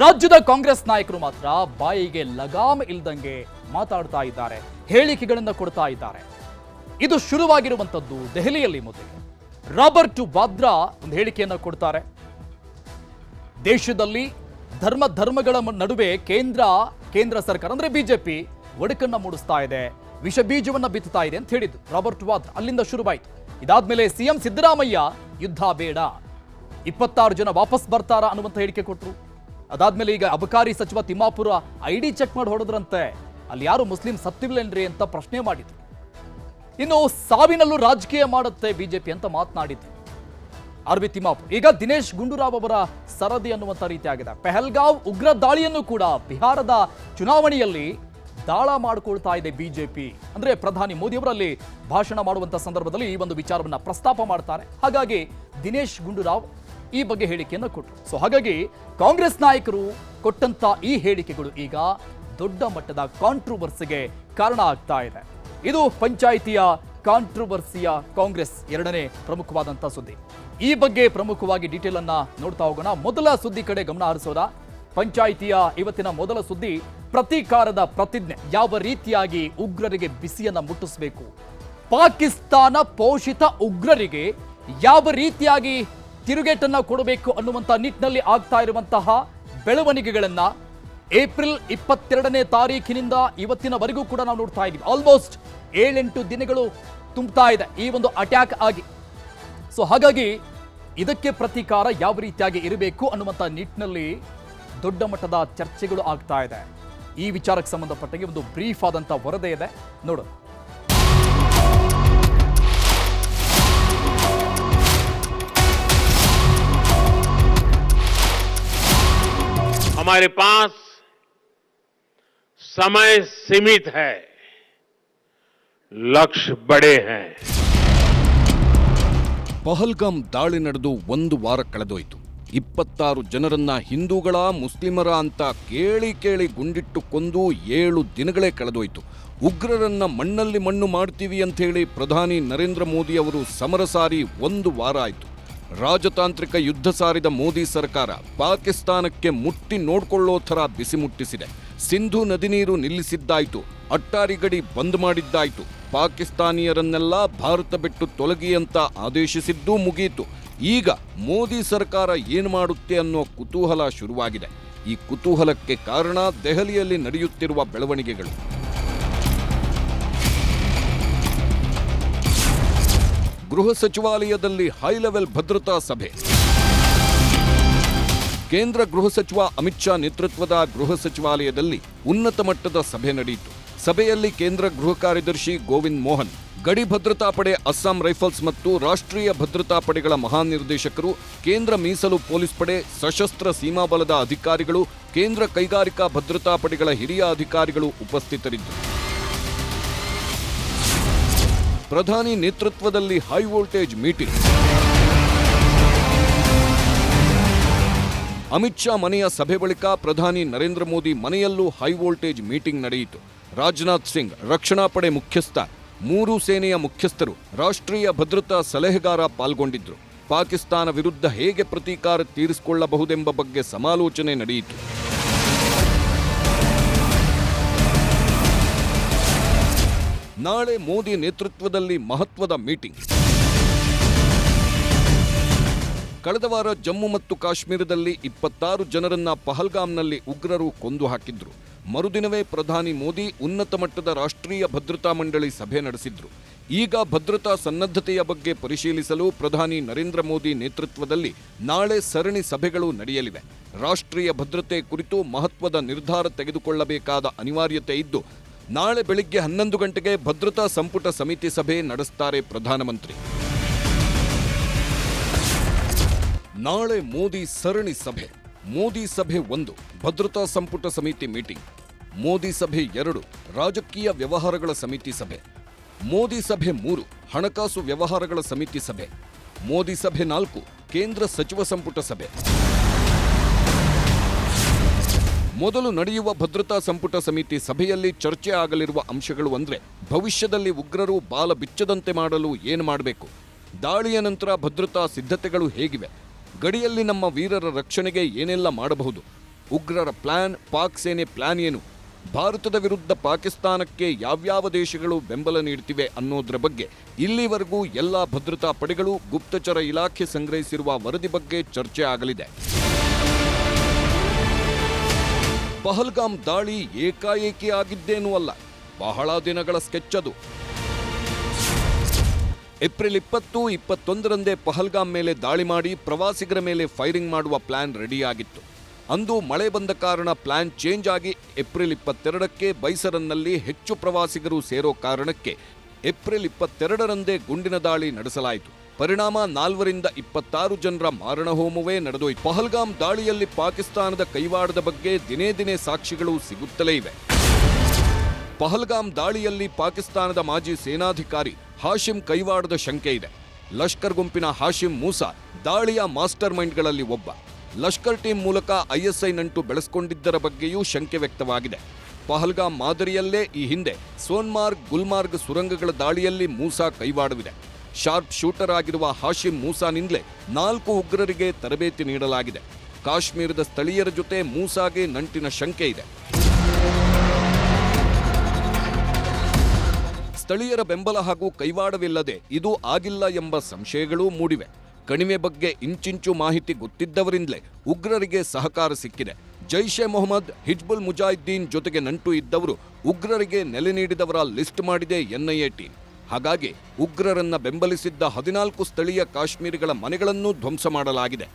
ರಾಜ್ಯದ ಕಾಂಗ್ರೆಸ್ ನಾಯಕರು ಮಾತ್ರ ಬಾಯಿಗೆ ಲಗಾಮ್ ಇಲ್ದಂಗೆ ಮಾತಾಡ್ತಾ ಇದ್ದಾರೆ, ಹೇಳಿಕೆಗಳನ್ನು ಕೊಡ್ತಾ ಇದ್ದಾರೆ. ಇದು ಶುರುವಾಗಿರುವಂಥದ್ದು ದೆಹಲಿಯಲ್ಲಿ ಮೊದಲು ರಾಬರ್ಟ್ ವಾದ್ರಾ ಒಂದು ಹೇಳಿಕೆಯನ್ನು ಕೊಡ್ತಾರೆ. ದೇಶದಲ್ಲಿ ಧರ್ಮ ಧರ್ಮಗಳ ನಡುವೆ ಕೇಂದ್ರ ಕೇಂದ್ರ ಸರ್ಕಾರ ಅಂದ್ರೆ ಬಿಜೆಪಿ ಒಡಕನ್ನ ಮೂಡಿಸ್ತಾ ಇದೆ, ವಿಷ ಬೀಜವನ್ನ ಬಿತ್ತುತ್ತಾ ಇದೆ ಅಂತ ಹೇಳಿದ್ದು ರಾಬರ್ಟ್ ವಾದ್ರಾ. ಅಲ್ಲಿಂದ ಶುರುವಾಯಿತು. ಇದಾದ್ಮೇಲೆ ಸಿಎಂ ಸಿದ್ದರಾಮಯ್ಯ ಯುದ್ಧ ಬೇಡ. ಇಪ್ಪತ್ತಾರು ಜನ ವಾಪಸ್ ಬರ್ತಾರಾ ಅನ್ನುವಂತ ಹೇಳಿಕೆ ಕೊಟ್ಟರು ಅದಾದ್ಮೇಲೆ ಈಗ ಅಬಕಾರಿ ಸಚಿವ ತಿಮ್ಮಾಪುರ ಐ ಡಿ ಚೆಕ್ ಮಾಡಿ ಹೊಡೆದ್ರಂತೆ. ಅಲ್ಲಿ ಯಾರು ಮುಸ್ಲಿಂ ಸತ್ತಿಲ್ಲೇನ್ರಿ ಅಂತ ಪ್ರಶ್ನೆ ಮಾಡಿದ್ರು. ಇನ್ನು ಸಾವಿನಲ್ಲೂ ರಾಜಕೀಯ ಮಾಡುತ್ತೆ ಬಿಜೆಪಿ ಅಂತ ಮಾತನಾಡಿದ್ರು. R B Timmapur. ಈಗ ದಿನೇಶ್ ಗುಂಡೂರಾವ್ ಅವರ ಸರದಿ ಅನ್ನುವಂಥ ರೀತಿ ಆಗಿದೆ ಪೆಹಲ್ಗಾವ್ ಉಗ್ರ ದಾಳಿಯನ್ನು ಕೂಡ ಬಿಹಾರದ ಚುನಾವಣೆಯಲ್ಲಿ ದಾಳ ಮಾಡಿಕೊಳ್ತಾ ಇದೆ ಬಿಜೆಪಿ. ಅಂದ್ರೆ ಪ್ರಧಾನಿ ಮೋದಿ ಅವರಲ್ಲಿ ಭಾಷಣ ಮಾಡುವಂತ ಸಂದರ್ಭದಲ್ಲಿ ಈ ಒಂದು ವಿಚಾರವನ್ನ ಪ್ರಸ್ತಾಪ ಮಾಡ್ತಾರೆ. ಹಾಗಾಗಿ ದಿನೇಶ್ ಗುಂಡೂರಾವ್ ಈ ಬಗ್ಗೆ ಹೇಳಿಕೆಯನ್ನು ಕೊಟ್ಟರು ಸೊ ಹಾಗಾಗಿ ಕಾಂಗ್ರೆಸ್ ನಾಯಕರು ಕೊಟ್ಟಂತ ಈ ಹೇಳಿಕೆಗಳು ಈಗ ದೊಡ್ಡ ಮಟ್ಟದ ಕಾಂಟ್ರೋವರ್ಸಿಗೆ ಕಾರಣ ಆಗ್ತಾ ಇದೆ. ಇದು ಪಂಚಾಯಿತಿಯ ಕಾಂಟ್ರವರ್ಸಿಯ ಕಾಂಗ್ರೆಸ್ ಎರಡನೇ ಪ್ರಮುಖವಾದಂಥ ಸುದ್ದಿ. ಈ ಬಗ್ಗೆ ಪ್ರಮುಖವಾಗಿ ಡೀಟೇಲ್ ಅನ್ನ ನೋಡ್ತಾ ಹೋಗೋಣ. ಮೊದಲ ಸುದ್ದಿ ಕಡೆ ಗಮನ ಹರಿಸೋದ. ಪಂಚಾಯಿತಿಯ ಇವತ್ತಿನ ಮೊದಲ ಸುದ್ದಿ, ಪ್ರತೀಕಾರದ ಪ್ರತಿಜ್ಞೆ, ಯಾವ ರೀತಿಯಾಗಿ ಉಗ್ರರಿಗೆ ಬಿಸಿಯನ್ನ ಮುಟ್ಟಿಸಬೇಕು? ಪಾಕಿಸ್ತಾನ ಪೋಷಿತ ಉಗ್ರರಿಗೆ ಯಾವ ರೀತಿಯಾಗಿ ತಿರುಗೇಟನ್ನ ಕೊಡಬೇಕು ಅನ್ನುವಂಥ ನಿಟ್ಟಿನಲ್ಲಿ ಆಗ್ತಾ ಇರುವಂತಹ ಬೆಳವಣಿಗೆಗಳನ್ನು ಏಪ್ರಿಲ್ ಇಪ್ಪತ್ತೆರಡನೇ ತಾರೀಕಿನಿಂದ ಇವತ್ತಿನವರೆಗೂ ಕೂಡ ನಾವು ನೋಡ್ತಾ ಇದ್ದೀವಿ. ಆಲ್ಮೋಸ್ಟ್ ಏಳೆಂಟು ದಿನಗಳು ತುಂಬ್ತಾ ಇದೆ ಈ ಒಂದು ಅಟ್ಯಾಕ್ ಆಗಿ. ಸೊ ಹಾಗಾಗಿ ಇದಕ್ಕೆ ಪ್ರತೀಕಾರ ಯಾವ ರೀತಿಯಾಗಿ ಇರಬೇಕು ಅನ್ನುವಂಥ ನಿಟ್ಟಿನಲ್ಲಿ ದೊಡ್ಡ ಮಟ್ಟದ ಚರ್ಚೆಗಳು ಆಗ್ತಾ ಇದೆ. ಈ ವಿಚಾರಕ್ಕೆ ಸಂಬಂಧಪಟ್ಟಂಗೆ ಒಂದು ಬ್ರೀಫ್ ಆದಂಥ ವರದಿ ಇದೆ. ನೋಡು हमारे पास समय सीमित है लक्ष्य बड़े हैं ಪಹಲ್ಗಾಮ್ ದಾಳಿ ನಡೆದು ಒಂದು ವಾರ ಕಳೆದೋಯ್ತು ಇಪ್ಪತ್ತಾರು ಜನರನ್ನ ಹಿಂದೂಗಳ ಮುಸ್ಲಿಮರ ಅಂತ ಕೇಳಿ ಕೇಳಿ ಗುಂಡಿಟ್ಟು ಕೊಂದು ಏಳು ದಿನಗಳೇ ಕಳೆದೋಯ್ತು ಉಗ್ರರನ್ನ ಮಣ್ಣಲ್ಲಿ ಮಣ್ಣು ಮಾಡ್ತೀವಿ ಅಂಥೇಳಿ ಪ್ರಧಾನಿ ನರೇಂದ್ರ ಮೋದಿ ಅವರು ಸಮರ ಸಾರಿ ಒಂದು ವಾರ ಆಯ್ತು ರಾಜತಾಂತ್ರಿಕ ಯುದ್ಧ ಸಾರಿದ ಮೋದಿ ಸರ್ಕಾರ ಪಾಕಿಸ್ತಾನಕ್ಕೆ ಮುಟ್ಟಿ ನೋಡ್ಕೊಳ್ಳೋ ಥರ ಬಿಸಿ ಮುಟ್ಟಿಸಿದೆ. ಸಿಂಧು ನದಿ ನೀರು ನಿಲ್ಲಿಸಿದ್ದಾಯ್ತು. ಅಟ್ಟಾರಿ ಗಡಿ ಬಂದ್ ಮಾಡಿದ್ದಾಯ್ತು. ಪಾಕಿಸ್ತಾನಿಯರನ್ನೆಲ್ಲ ಭಾರತ ಬಿಟ್ಟು ತೊಲಗಿ ಅಂತ ಆದೇಶಿಸಿದ್ದೂ ಮುಗಿಯಿತು ಈಗ ಮೋದಿ ಸರ್ಕಾರ ಏನು ಮಾಡುತ್ತೆ ಅನ್ನೋ ಕುತೂಹಲ ಶುರುವಾಗಿದೆ. ಈ ಕುತೂಹಲಕ್ಕೆ ಕಾರಣ ದೆಹಲಿಯಲ್ಲಿ ನಡೆಯುತ್ತಿರುವ ಬೆಳವಣಿಗೆಗಳು. ಗೃಹ ಸಚಿವಾಲಯದಲ್ಲಿ ಹೈ ಲೆವೆಲ್ ಭದ್ರತಾ ಸಭೆ. ಕೇಂದ್ರ ಗೃಹ ಸಚಿವ ಅಮಿತ್ ಶಾ ನೇತೃತ್ವದ ಗೃಹ ಸಚಿವಾಲಯದಲ್ಲಿ ಉನ್ನತ ಮಟ್ಟದ ಸಭೆ ನಡೆಯಿತು. ಸಭೆಯಲ್ಲಿ ಕೇಂದ್ರ ಗೃಹ ಕಾರ್ಯದರ್ಶಿ ಗೋವಿಂದ್ ಮೋಹನ್, ಗಡಿ ಭದ್ರತಾ ಪಡೆ ಅಸ್ಸಾಂ ರೈಫಲ್ಸ್ ಮತ್ತು ರಾಷ್ಟ್ರೀಯ ಭದ್ರತಾ ಪಡೆಗಳ ಮಹಾನಿರ್ದೇಶಕರು, ಕೇಂದ್ರ ಮೀಸಲು ಪೊಲೀಸ್ ಪಡೆ, ಸಶಸ್ತ್ರ ಸೀಮಾಬಲದ ಅಧಿಕಾರಿಗಳು, ಕೇಂದ್ರ ಕೈಗಾರಿಕಾ ಭದ್ರತಾ ಪಡೆಗಳ ಹಿರಿಯ ಅಧಿಕಾರಿಗಳು ಉಪಸ್ಥಿತರಿದ್ದರು. ಪ್ರಧಾನಿ ನೇತೃತ್ವದಲ್ಲಿ high voltage meeting Amit Shah ಮನೆಯ ಸಭೆ ಬಳಿಕ ಪ್ರಧಾನಿ ನರೇಂದ್ರ ಮೋದಿ ಮನೆಯಲ್ಲೂ ಹೈ ವೋಲ್ಟೇಜ್ ಮೀಟಿಂಗ್ ನಡೆಯಿತು. ರಾಜನಾಥ್ ಸಿಂಗ್, ರಕ್ಷಣಾ ಪಡೆ ಮುಖ್ಯಸ್ಥ, ಮೂರು ಸೇನೆಯ ಮುಖ್ಯಸ್ಥರು, ರಾಷ್ಟ್ರೀಯ ಭದ್ರತಾ ಸಲಹೆಗಾರ ಪಾಲ್ಗೊಂಡಿದ್ದರು ಪಾಕಿಸ್ತಾನ ವಿರುದ್ಧ ಹೇಗೆ ಪ್ರತೀಕಾರ ತೀರಿಸಿಕೊಳ್ಳಬಹುದೆಂಬ ಬಗ್ಗೆ ಸಮಾಲೋಚನೆ ನಡೆಯಿತು. ನಾಳೆ ಮೋದಿ ನೇತೃತ್ವದಲ್ಲಿ ಮಹತ್ವದ ಮೀಟಿಂಗ್. ಕಳೆದ ವಾರ ಜಮ್ಮು ಮತ್ತು ಕಾಶ್ಮೀರದಲ್ಲಿ ಇಪ್ಪತ್ತಾರು ಜನರನ್ನ ಪಹಲ್ಗಾಮ್ನಲ್ಲಿ ಉಗ್ರರು ಕೊಂದು ಹಾಕಿದ್ರು. ಮರುದಿನವೇ ಪ್ರಧಾನಿ ಮೋದಿ ಉನ್ನತ ಮಟ್ಟದ ರಾಷ್ಟ್ರೀಯ ಭದ್ರತಾ ಮಂಡಳಿ ಸಭೆ ನಡೆಸಿದ್ರು. ಈಗ ಭದ್ರತಾ ಸನ್ನದ್ಧತೆಯ ಬಗ್ಗೆ ಪರಿಶೀಲಿಸಲು ಪ್ರಧಾನಿ ನರೇಂದ್ರ ಮೋದಿ ನೇತೃತ್ವದಲ್ಲಿ ನಾಳೆ ಸರಣಿ ಸಭೆಗಳು ನಡೆಯಲಿವೆ. ರಾಷ್ಟ್ರೀಯ ಭದ್ರತೆ ಕುರಿತು ಮಹತ್ವದ ನಿರ್ಧಾರ ತೆಗೆದುಕೊಳ್ಳಬೇಕಾದ ಅನಿವಾರ್ಯತೆ ಇದ್ದು ನಾಳೆ ಬೆಳಿಗ್ಗೆ ಹನ್ನೊಂದು ಗಂಟೆಗೆ ಭದ್ರತಾ ಸಂಪುಟ ಸಮಿತಿ ಸಭೆ ನಡೆಸ್ತಾರೆ ಪ್ರಧಾನಮಂತ್ರಿ. ನಾಳೆ ಮೋದಿ ಸರಣಿ ಸಭೆ. ಮೋದಿ ಸಭೆ ಒಂದು, ಭದ್ರತಾ ಸಂಪುಟ ಸಮಿತಿ ಮೀಟಿಂಗ್. ಮೋದಿ ಸಭೆ ಎರಡು, ರಾಜಕೀಯ ವ್ಯವಹಾರಗಳ ಸಮಿತಿ ಸಭೆ. ಮೋದಿ ಸಭೆ ಮೂರು, ಹಣಕಾಸು ವ್ಯವಹಾರಗಳ ಸಮಿತಿ ಸಭೆ. ಮೋದಿ ಸಭೆ ನಾಲ್ಕು, ಕೇಂದ್ರ ಸಚಿವ ಸಂಪುಟ ಸಭೆ. ಮೊದಲು ನಡೆಯುವ ಭದ್ರತಾ ಸಂಪುಟ ಸಮಿತಿ ಸಭೆಯಲ್ಲಿ ಚರ್ಚೆ ಆಗಲಿರುವ ಅಂಶಗಳು ಅಂದರೆ ಭವಿಷ್ಯದಲ್ಲಿ ಉಗ್ರರು ಬಾಲ ಬಿಚ್ಚದಂತೆ ಮಾಡಲು ಏನು ಮಾಡಬೇಕು? ದಾಳಿಯ ನಂತರ ಭದ್ರತಾ ಸಿದ್ಧತೆಗಳು ಹೇಗಿವೆ? ಗಡಿಯಲ್ಲಿ ನಮ್ಮ ವೀರರ ರಕ್ಷಣೆಗೆ ಏನೆಲ್ಲ ಮಾಡಬಹುದು? ಉಗ್ರರ ಪ್ಲಾನ್, ಪಾಕ್ ಸೇನೆ ಪ್ಲಾನ್ ಏನು? ಭಾರತದ ವಿರುದ್ಧ ಪಾಕಿಸ್ತಾನಕ್ಕೆ ಯಾವ್ಯಾವ ದೇಶಗಳು ಬೆಂಬಲ ನೀಡ್ತಿವೆ ಅನ್ನೋದ್ರ ಬಗ್ಗೆ ಇಲ್ಲಿವರೆಗೂ ಎಲ್ಲ ಭದ್ರತಾ ಪಡೆಗಳು ಗುಪ್ತಚರ ಇಲಾಖೆ ಸಂಗ್ರಹಿಸಿರುವ ವರದಿ ಬಗ್ಗೆ ಚರ್ಚೆ ಆಗಲಿದೆ. ಪಹಲ್ಗಾಮ್ ದಾಳಿ ಏಕಾಏಕಿ ಆಗಿದ್ದೇನೂ ಅಲ್ಲ. ಬಹಳ ದಿನಗಳ ಸ್ಕೆಚ್ ಅದು ಏಪ್ರಿಲ್ ಇಪ್ಪತ್ತು, ಇಪ್ಪತ್ತೊಂದರಂದೇ ಪಹಲ್ಗಾಮ್ ಮೇಲೆ ದಾಳಿ ಮಾಡಿ ಪ್ರವಾಸಿಗರ ಮೇಲೆ ಫೈರಿಂಗ್ ಮಾಡುವ ಪ್ಲಾನ್ ರೆಡಿಯಾಗಿತ್ತು. ಅಂದು ಮಳೆ ಬಂದ ಕಾರಣ ಪ್ಲಾನ್ ಚೇಂಜ್ ಆಗಿ ಏಪ್ರಿಲ್ ಇಪ್ಪತ್ತೆರಡಕ್ಕೆ ಬೈಸರನ್ನಲ್ಲಿ ಹೆಚ್ಚು ಪ್ರವಾಸಿಗರು ಸೇರೋ ಕಾರಣಕ್ಕೆ ಏಪ್ರಿಲ್ ಇಪ್ಪತ್ತೆರಡರಂದೇ ಗುಂಡಿನ ದಾಳಿ ನಡೆಸಲಾಯಿತು. ಪರಿಣಾಮ ನಾಲ್ವರಿಂದ ಇಪ್ಪತ್ತಾರು ಜನರ ಮಾರಣಹೋಮವೇ ನಡೆದೋಯ್ತು ಪಹಲ್ಗಾಮ್ ದಾಳಿಯಲ್ಲಿ ಪಾಕಿಸ್ತಾನದ ಕೈವಾಡದ ಬಗ್ಗೆ ದಿನೇ ದಿನೇ ಸಾಕ್ಷಿಗಳು ಸಿಗುತ್ತಲೇ ಇವೆ. ಪಹಲ್ಗಾಮ್ ದಾಳಿಯಲ್ಲಿ ಪಾಕಿಸ್ತಾನದ ಮಾಜಿ ಸೇನಾಧಿಕಾರಿ ಹಾಶಿಂ ಕೈವಾಡದ ಶಂಕೆ ಇದೆ. ಲಷ್ಕರ್ ಗುಂಪಿನ ಹಾಶಿಂ ಮೂಸಾ ದಾಳಿಯ ಮಾಸ್ಟರ್ ಮೈಂಡ್ಗಳಲ್ಲಿ ಒಬ್ಬ. ಲಷ್ಕರ್ ಟೀಮ್ ಮೂಲಕ ಐಎಸ್ಐ ನಂಟು ಬೆಳೆಸಿಕೊಂಡಿದ್ದರ ಬಗ್ಗೆಯೂ ಶಂಕೆ ವ್ಯಕ್ತವಾಗಿದೆ. ಪಹಲ್ಗಾಮ್ ಮಾದರಿಯಲ್ಲೇ ಈ ಹಿಂದೆ ಸೋನ್ಮಾರ್ಗ್ ಗುಲ್ಮಾರ್ಗ್ ಸುರಂಗಗಳ ದಾಳಿಯಲ್ಲಿ ಮೂಸಾ ಕೈವಾಡವಿದೆ. ಶಾರ್ಪ್ ಶೂಟರ್ ಆಗಿರುವ ಹಾಶಿಂ ಮೂಸಾನಿಂದಲೇ ನಾಲ್ಕು ಉಗ್ರರಿಗೆ ತರಬೇತಿ ನೀಡಲಾಗಿದೆ. ಕಾಶ್ಮೀರದ ಸ್ಥಳೀಯರ ಜೊತೆ ಮೂಸಾಗೆ ನಂಟಿನ ಶಂಕೆ ಇದೆ. ಸ್ಥಳೀಯರ ಬೆಂಬಲ ಹಾಗೂ ಕೈವಾಡವಿಲ್ಲದೆ ಇದು ಆಗಿಲ್ಲ ಎಂಬ ಸಂಶಯಗಳೂ ಮೂಡಿವೆ. ಕಣಿವೆ ಬಗ್ಗೆ ಇಂಚಿಂಚು ಮಾಹಿತಿ ಗೊತ್ತಿದ್ದವರಿಂದಲೇ ಉಗ್ರರಿಗೆ ಸಹಕಾರ ಸಿಕ್ಕಿದೆ. ಜೈಷೆ ಮೊಹಮ್ಮದ್, ಹಿಜ್ಬುಲ್ ಮುಜಾಹಿದ್ದೀನ್ ಜೊತೆಗೆ ನಂಟು ಇದ್ದವರು ಉಗ್ರರಿಗೆ ನೆಲೆ ನೀಡಿದವರ ಲಿಸ್ಟ್ ಮಾಡಿದೆ ಎನ್ಐಎ ಟೀಮ್. ಹಾಗಾಗಿ ಉಗ್ರರನ್ನ ಬೆಂಬಲಿಸಿದ್ದ ಹದಿನಾಲ್ಕು ಸ್ಥಳೀಯ ಕಾಶ್ಮೀರಿಗಳ ಮನೆಗಳನ್ನು ಧ್ವಂಸ ಮಾಡಲಾಗಿದೆ.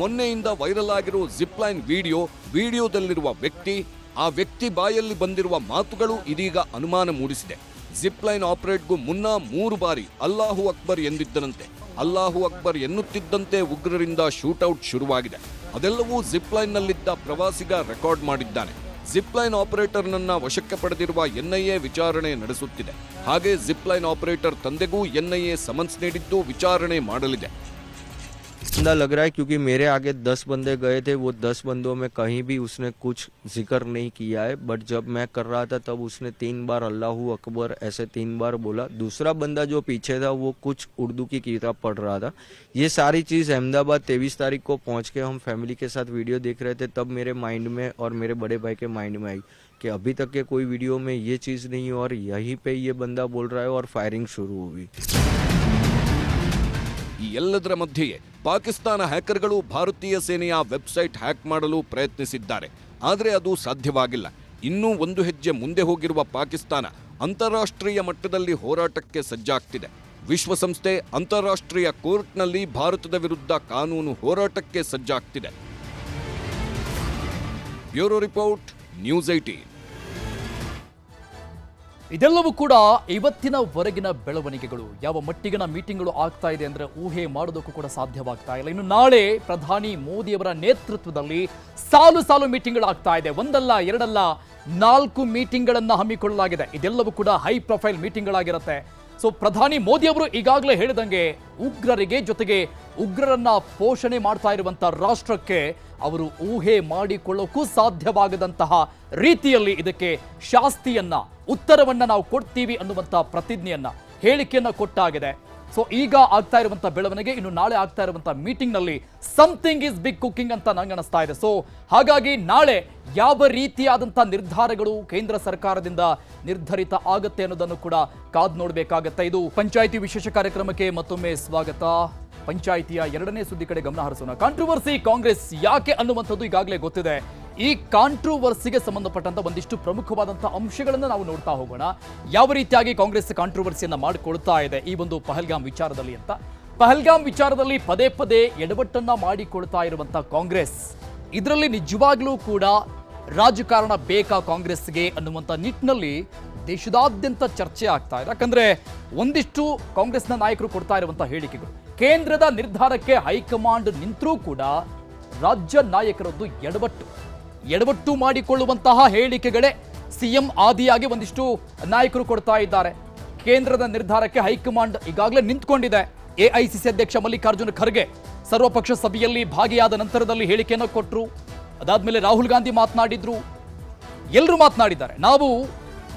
ಮೊನ್ನೆಯಿಂದ ವೈರಲ್ ಆಗಿರೋ ಜಿಪ್ಲೈನ್ ವಿಡಿಯೋ ವಿಡಿಯೋದಲ್ಲಿರುವ ವ್ಯಕ್ತಿ, ಆ ವ್ಯಕ್ತಿ ಬಾಯಲ್ಲಿ ಬಂದಿರುವ ಮಾತುಗಳು ಇದೀಗ ಅನುಮಾನ ಮೂಡಿಸಿದೆ. ಜಿಪ್ಲೈನ್ ಆಪರೇಟ್ಗೂ ಮುನ್ನ ಮೂರು ಬಾರಿ ಅಲ್ಲಾಹು ಅಕ್ಬರ್ ಎಂದಿದ್ದನಂತೆ. ಅಲ್ಲಾಹು ಅಕ್ಬರ್ ಎನ್ನುತ್ತಿದ್ದಂತೆ ಉಗ್ರರಿಂದ ಶೂಟೌಟ್ ಶುರುವಾಗಿದೆ. ಅದೆಲ್ಲವೂ ಜಿಪ್ಲೈನ್ನಲ್ಲಿದ್ದ ಪ್ರವಾಸಿಗ ರೆಕಾರ್ಡ್ ಮಾಡಿದ್ದಾನೆ. ಜಿಪ್ಲೈನ್ ಆಪರೇಟರ್ನನ್ನ ವಶಕ್ಕೆ ಪಡೆದಿರುವ ಎನ್ಐಎ ವಿಚಾರಣೆ ನಡೆಸುತ್ತಿದೆ. ಹಾಗೆ ಜಿಪ್ಲೈನ್ ಆಪರೇಟರ್ ತಂದೆಗೂ ಎನ್ಐಎ ಸಮನ್ಸ್ ನೀಡಿದ್ದು ವಿಚಾರಣೆ ಮಾಡಲಿದೆ. ज़िंदा लग रहा है क्योंकि मेरे आगे दस बंदे गए थे, वो दस बंदों में कहीं भी उसने कुछ ज़िक्र नहीं किया है। बट जब मैं कर रहा था, तब उसने तीन बार अल्लाह अकबर ऐसे तीन बार बोला। दूसरा बंदा जो पीछे था, वो कुछ उर्दू की किताब पढ़ रहा था। ये सारी चीज़ अहमदाबाद तेईस तारीख को पहुँच के हम फैमिली के साथ वीडियो देख रहे थे। तब मेरे माइंड में और मेरे बड़े भाई के माइंड में आई कि अभी तक के कोई वीडियो में ये चीज़ नहीं और यहीं पे ये बंदा बोल रहा है और फायरिंग शुरू हो हुई ಈ ಎಲ್ಲದರ ಮಧ್ಯೆಯೇ ಪಾಕಿಸ್ತಾನ ಹ್ಯಾಕರ್ಗಳು ಭಾರತೀಯ ಸೇನೆಯ ವೆಬ್ಸೈಟ್ ಹ್ಯಾಕ್ ಮಾಡಲು ಪ್ರಯತ್ನಿಸಿದ್ದಾರೆ. ಆದರೆ ಅದು ಸಾಧ್ಯವಾಗಿಲ್ಲ. ಇನ್ನೂ ಒಂದು ಹೆಜ್ಜೆ ಮುಂದೆ ಹೋಗಿರುವ ಪಾಕಿಸ್ತಾನ ಅಂತಾರಾಷ್ಟ್ರೀಯ ಮಟ್ಟದಲ್ಲಿ ಹೋರಾಟಕ್ಕೆ ಸಜ್ಜಾಗ್ತಿದೆ. ವಿಶ್ವಸಂಸ್ಥೆ ಅಂತಾರಾಷ್ಟ್ರೀಯ ಕೋರ್ಟ್ನಲ್ಲಿ ಭಾರತದ ವಿರುದ್ಧ ಕಾನೂನು ಹೋರಾಟಕ್ಕೆ ಸಜ್ಜಾಗ್ತಿದೆ. ಬ್ಯೂರೋ ರಿಪೋರ್ಟ್, ನ್ಯೂಸ್ ಏಟೀನ್ ಇದೆಲ್ಲವೂ ಕೂಡ ಇವತ್ತಿನವರೆಗಿನ ಬೆಳವಣಿಗೆಗಳು. ಯಾವ ಮಟ್ಟಿಗಿನ ಮೀಟಿಂಗ್ಗಳು ಆಗ್ತಾ ಇದೆ ಅಂದರೆ ಊಹೆ ಮಾಡೋದಕ್ಕೂ ಕೂಡ ಸಾಧ್ಯವಾಗ್ತಾ ಇಲ್ಲ. ಇನ್ನು ನಾಳೆ ಪ್ರಧಾನಿ ಮೋದಿಯವರ ನೇತೃತ್ವದಲ್ಲಿ ಸಾಲು ಸಾಲು ಮೀಟಿಂಗ್ಗಳು ಆಗ್ತಾ ಇದೆ. ಒಂದಲ್ಲ, ಎರಡಲ್ಲ, ನಾಲ್ಕು ಮೀಟಿಂಗ್ಗಳನ್ನು ಹಮ್ಮಿಕೊಳ್ಳಲಾಗಿದೆ. ಇದೆಲ್ಲವೂ ಕೂಡ ಹೈ ಪ್ರೊಫೈಲ್ ಮೀಟಿಂಗ್ಗಳಾಗಿರುತ್ತೆ. ಸೊ ಪ್ರಧಾನಿ ಮೋದಿ ಅವರು ಈಗಾಗಲೇ ಹೇಳಿದಂಗೆ ಉಗ್ರರಿಗೆ ಜೊತೆಗೆ ಉಗ್ರರನ್ನ ಪೋಷಣೆ ಮಾಡ್ತಾ ಇರುವಂತ ರಾಷ್ಟ್ರಕ್ಕೆ ಅವರು ಊಹೆ ಮಾಡಿಕೊಳ್ಳೋಕ್ಕೂ ಸಾಧ್ಯವಾಗದಂತಹ ರೀತಿಯಲ್ಲಿ ಇದಕ್ಕೆ ಶಾಸ್ತಿಯನ್ನ, ಉತ್ತರವನ್ನ ನಾವು ಕೊಡ್ತೀವಿ ಅನ್ನುವಂತ ಪ್ರತಿಜ್ಞೆಯನ್ನ, ಹೇಳಿಕೆಯನ್ನ ಕೊಟ್ಟಾಗಿದೆ. ಸೊ ಈಗ ಆಗ್ತಾ ಇರುವಂತ ಬೆಳವಣಿಗೆ, ಇನ್ನು ನಾಳೆ ಆಗ್ತಾ ಇರುವಂತ ಮೀಟಿಂಗ್ನಲ್ಲಿ ಸಮಥಿಂಗ್ ಇಸ್ ಬಿಗ್ ಕುಕಿಂಗ್ ಅಂತ ನಂಗೆ ಅನಿಸ್ತಾ ಇದೆ. ಸೊ ಹಾಗಾಗಿ ನಾಳೆ ಯಾವ ರೀತಿಯಾದಂಥ ನಿರ್ಧಾರಗಳು ಕೇಂದ್ರ ಸರ್ಕಾರದಿಂದ ನಿರ್ಧರಿತ ಆಗುತ್ತೆ ಅನ್ನೋದನ್ನು ಕೂಡ ಕಾದ್ ನೋಡಬೇಕಾಗತ್ತೆ. ಇದು ಪಂಚಾಯಿತಿ ವಿಶೇಷ ಕಾರ್ಯಕ್ರಮಕ್ಕೆ ಮತ್ತೊಮ್ಮೆ ಸ್ವಾಗತ. ಪಂಚಾಯಿತಿಯ ಎರಡನೇ ಸುದ್ದಿ ಕಡೆ ಗಮನ ಹರಿಸೋಣ. ಕಾಂಟ್ರವರ್ಸಿ ಕಾಂಗ್ರೆಸ್ ಯಾಕೆ ಅನ್ನುವಂಥದ್ದು ಈಗಾಗಲೇ ಗೊತ್ತಿದೆ. ಈ ಕಾಂಟ್ರೋವರ್ಸಿಗೆ ಸಂಬಂಧಪಟ್ಟಂತ ಒಂದಿಷ್ಟು ಪ್ರಮುಖವಾದಂತಹ ಅಂಶಗಳನ್ನು ನಾವು ನೋಡ್ತಾ ಹೋಗೋಣ. ಯಾವ ರೀತಿಯಾಗಿ ಕಾಂಗ್ರೆಸ್ ಕಾಂಟ್ರೋವರ್ಸಿಯನ್ನು ಮಾಡಿಕೊಳ್ತಾ ಇದೆ ಈ ಒಂದು ಪಹಲ್ಗಾಮ್ ವಿಚಾರದಲ್ಲಿ ಅಂತ. ಪಹಲ್ಗಾಮ್ ವಿಚಾರದಲ್ಲಿ ಪದೇ ಪದೇ ಎಡವಟ್ಟನ್ನ ಮಾಡಿಕೊಳ್ತಾ ಇರುವಂತಹ ಕಾಂಗ್ರೆಸ್. ಇದರಲ್ಲಿ ನಿಜವಾಗ್ಲೂ ಕೂಡ ರಾಜಕಾರಣ ಬೇಕಾ ಕಾಂಗ್ರೆಸ್ಗೆ ಅನ್ನುವಂಥ ನಿಟ್ಟಿನಲ್ಲಿ ದೇಶದಾದ್ಯಂತ ಚರ್ಚೆ ಆಗ್ತಾ ಇದೆ. ಯಾಕಂದ್ರೆ ಒಂದಿಷ್ಟು ಕಾಂಗ್ರೆಸ್ನ ನಾಯಕರು ಕೊಡ್ತಾ ಇರುವಂತಹ ಹೇಳಿಕೆಗಳು. ಕೇಂದ್ರದ ನಿರ್ಧಾರಕ್ಕೆ ಹೈಕಮಾಂಡ್ ನಿಂತರೂ ಕೂಡ ರಾಜ್ಯ ನಾಯಕರದ್ದು ಎಡವಟ್ಟು. ಎಡವಟ್ಟು ಮಾಡಿಕೊಳ್ಳುವಂತಹ ಹೇಳಿಕೆಗಳೇ ಸಿಎಂ ಆದಿಯಾಗಿ ಒಂದಿಷ್ಟು ನಾಯಕರು ಕೊಡ್ತಾ ಇದ್ದಾರೆ. ಕೇಂದ್ರದ ನಿರ್ಧಾರಕ್ಕೆ ಹೈಕಮಾಂಡ್ ಈಗಾಗಲೇ ನಿಂತ್ಕೊಂಡಿದೆ. ಎಐಸಿಸಿ ಅಧ್ಯಕ್ಷ ಮಲ್ಲಿಕಾರ್ಜುನ ಖರ್ಗೆ ಸರ್ವಪಕ್ಷ ಸಭೆಯಲ್ಲಿ ಭಾಗಿಯಾದ ನಂತರದಲ್ಲಿ ಹೇಳಿಕೆಯನ್ನು ಕೊಟ್ಟರು ಅದಾದ್ಮೇಲೆ ರಾಹುಲ್ ಗಾಂಧಿ ಮಾತನಾಡಿದ್ರು. ಎಲ್ಲರೂ ಮಾತನಾಡಿದ್ದಾರೆ. ನಾವು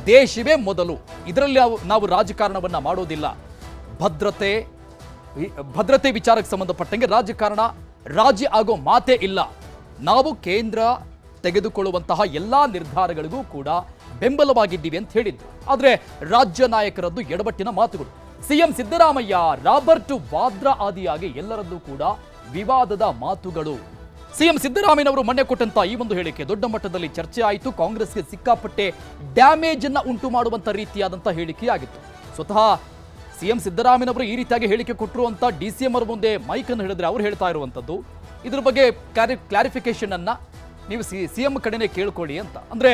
ದೇಶವೇ ಮೊದಲು. ಇದರಲ್ಲಿ ನಾವು ರಾಜಕಾರಣವನ್ನ ಮಾಡೋದಿಲ್ಲ. ಭದ್ರತೆ ಭದ್ರತೆ ವಿಚಾರಕ್ಕೆ ಸಂಬಂಧಪಟ್ಟಂಗೆ ರಾಜಕಾರಣ ರಾಜಿ ಆಗೋ ಮಾತೇ ಇಲ್ಲ. ನಾವು ಕೇಂದ್ರ ತೆಗೆದುಕೊಳ್ಳುವಂತಹ ಎಲ್ಲಾ ನಿರ್ಧಾರಗಳಿಗೂ ಕೂಡ ಬೆಂಬಲವಾಗಿದ್ದೀವಿ ಅಂತ ಹೇಳಿದ್ರು. ಆದರೆ ರಾಜ್ಯ ನಾಯಕರದ್ದು ಎಡಬಟ್ಟಿನ ಮಾತುಗಳು. ಸಿಎಂ ಸಿದ್ದರಾಮಯ್ಯ, ರಾಬರ್ಟ್ ವಾದ್ರಾ ಆದಿಯಾಗಿ ಎಲ್ಲರದ್ದು ಕೂಡ ವಿವಾದದ ಮಾತುಗಳು. ಸಿಎಂ ಸಿದ್ದರಾಮಯ್ಯನವರು ಮೊನ್ನೆ ಕೊಟ್ಟಂತ ಈ ಒಂದು ಹೇಳಿಕೆ ದೊಡ್ಡ ಮಟ್ಟದಲ್ಲಿ ಚರ್ಚೆ ಆಯಿತು. ಕಾಂಗ್ರೆಸ್ಗೆ ಸಿಕ್ಕಾಪಟ್ಟೆ ಡ್ಯಾಮೇಜ್ ಅನ್ನ ಉಂಟು ಮಾಡುವಂತ ರೀತಿಯಾದಂಥ ಹೇಳಿಕೆಯಾಗಿತ್ತು ಸ್ವತಃ ಸಿಎಂ ಸಿದ್ದರಾಮಯ್ಯನವರು ಈ ರೀತಿಯಾಗಿ ಹೇಳಿಕೆ ಕೊಟ್ಟರು ಅಂತ ಡಿ ಸಿ ಎಂ ಅವರ ಮುಂದೆ ಮೈಕ್ ಅನ್ನು ಹೇಳಿದ್ರೆ ಅವ್ರು ಹೇಳ್ತಾ ಇರುವಂತದ್ದು. ಇದ್ರ ಬಗ್ಗೆ ಕ್ಲಾರಿಫಿಕೇಶನ್ ಅನ್ನ ನೀವು ಸಿ ಸಿ ಎಂ ಕಡೆನೆ ಕೇಳ್ಕೊಳ್ಳಿ ಅಂತ. ಅಂದ್ರೆ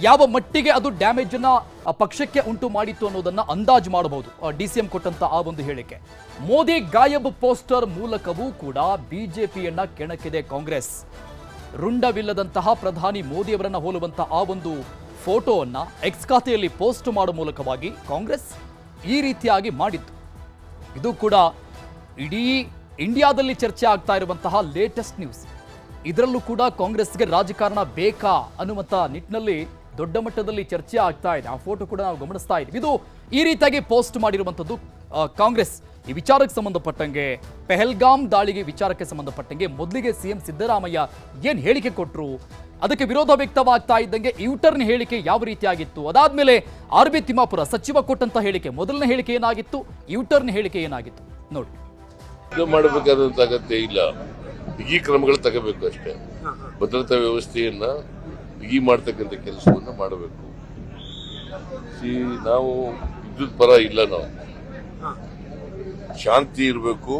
ಯಾವ ಮಟ್ಟಿಗೆ ಅದು ಡ್ಯಾಮೇಜ್ ಅನ್ನ ಆ, ಪಕ್ಷಕ್ಕೆ ಉಂಟು ಮಾಡಿತ್ತು ಅನ್ನೋದನ್ನ ಅಂದಾಜು ಮಾಡಬಹುದು. ಡಿ ಸಿ ಎಂ ಕೊಟ್ಟಂತ ಆ ಒಂದು ಹೇಳಿಕೆ. ಮೋದಿ ಗಾಯಬ್ ಪೋಸ್ಟರ್ ಮೂಲಕವೂ ಕೂಡ ಬಿಜೆಪಿಯನ್ನ ಕೆಣಕಿದೆ ಕಾಂಗ್ರೆಸ್. ರುಂಡವಿಲ್ಲದಂತಹ ಪ್ರಧಾನಿ ಮೋದಿಯವರನ್ನ ಹೋಲುವಂತಹ ಆ ಒಂದು ಫೋಟೋವನ್ನ ಎಕ್ಸ್ ಖಾತೆಯಲ್ಲಿ ಪೋಸ್ಟ್ ಮಾಡುವ ಮೂಲಕವಾಗಿ ಕಾಂಗ್ರೆಸ್ ಈ ರೀತಿಯಾಗಿ ಮಾಡಿತ್ತು. ಇದು ಕೂಡ ಇಡೀ ಇಂಡಿಯಾದಲ್ಲಿ ಚರ್ಚೆ ಆಗ್ತಾ ಇರುವಂತಹ ಲೇಟೆಸ್ಟ್ ನ್ಯೂಸ್. ಇದರಲ್ಲೂ ಕೂಡ ಕಾಂಗ್ರೆಸ್ಗೆ ರಾಜಕಾರಣ ಬೇಕಾ ಅನ್ನುವಂತ ನಿಟ್ಟಿನಲ್ಲಿ ದೊಡ್ಡ ಮಟ್ಟದಲ್ಲಿ ಚರ್ಚೆ ಆಗ್ತಾ ಇದೆ. ಆ ಫೋಟೋ ಕೂಡ ನಾವು ಗಮನಿಸ್ತಾ ಇದ್ದೀವಿ. ಇದು ಈ ರೀತಿಯಾಗಿ ಪೋಸ್ಟ್ ಮಾಡಿರುವಂಥದ್ದು ಕಾಂಗ್ರೆಸ್. ಈ ವಿಚಾರಕ್ಕೆ ಸಂಬಂಧಪಟ್ಟಂಗೆ, ಪೆಹಲ್ಗಾಮ್ ದಾಳಿಗೆ ವಿಚಾರಕ್ಕೆ ಸಂಬಂಧಪಟ್ಟಂಗೆ ಮೊದಲಿಗೆ ಸಿಎಂ ಸಿದ್ದರಾಮಯ್ಯ ಏನ್ ಹೇಳಿಕೆ ಕೊಟ್ಟರು ಅದಕ್ಕೆ ವಿರೋಧ ವ್ಯಕ್ತವಾಗ್ತಾ ಇದ್ದಂಗೆ ಯೂಟರ್ನ್ ಹೇಳಿಕೆ ಯಾವ ರೀತಿಯಾಗಿತ್ತು? ಅದಾದ್ಮೇಲೆ ಆರ್ ಬಿ ತಿಮ್ಮಾಪುರ ಸಚಿವ ಕೊಟ್ಟಂತ ಹೇಳಿಕೆ, ಮೊದಲನೇ ಹೇಳಿಕೆ ಏನಾಗಿತ್ತು? ಯೂಟರ್ನ್ ಹೇಳಿಕೆ ಏನಾಗಿತ್ತು? ನೋಡಿ. ಮಾಡಬೇಕಾದಂತ ಅಗತ್ಯ ಇಲ್ಲ. ಬಿಗಿ ಕ್ರಮಗಳು ತಗೋಬೇಕು ಅಷ್ಟೇ. ಭದ್ರತಾ ವ್ಯವಸ್ಥೆಯನ್ನ ಬಿಗಿ ಮಾಡ್ತಕ್ಕಂಥ ಕೆಲಸವನ್ನ ಮಾಡಬೇಕು. ಸಿ ನಾವು ವಿದ್ಯುತ್ ಪರ ಇಲ್ಲ ನಾವು. ಶಾಂತಿ ಇರಬೇಕು